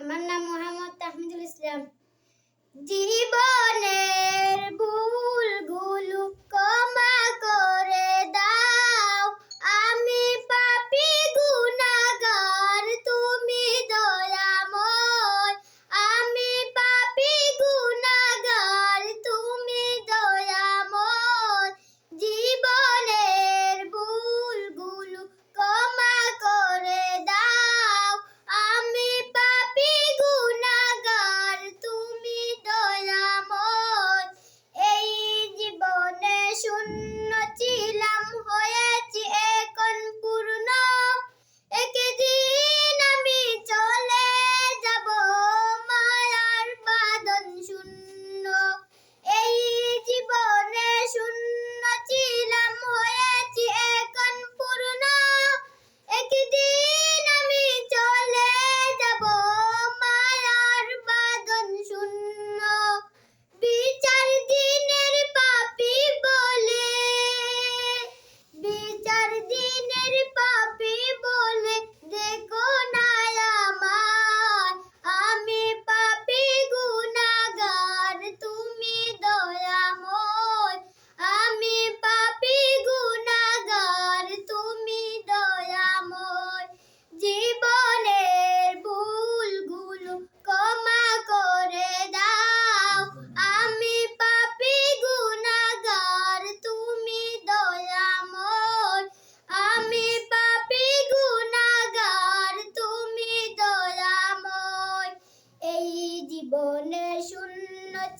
আমার নাম মোহাম্মদ তাহমিদুল ইসলাম। জীবনের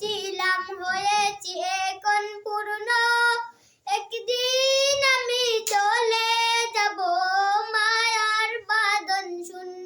ছিলাম হয়েছি এখন পূর্ণ। একদিন আমি চলে যাব মায়ার বাদন শূন্য।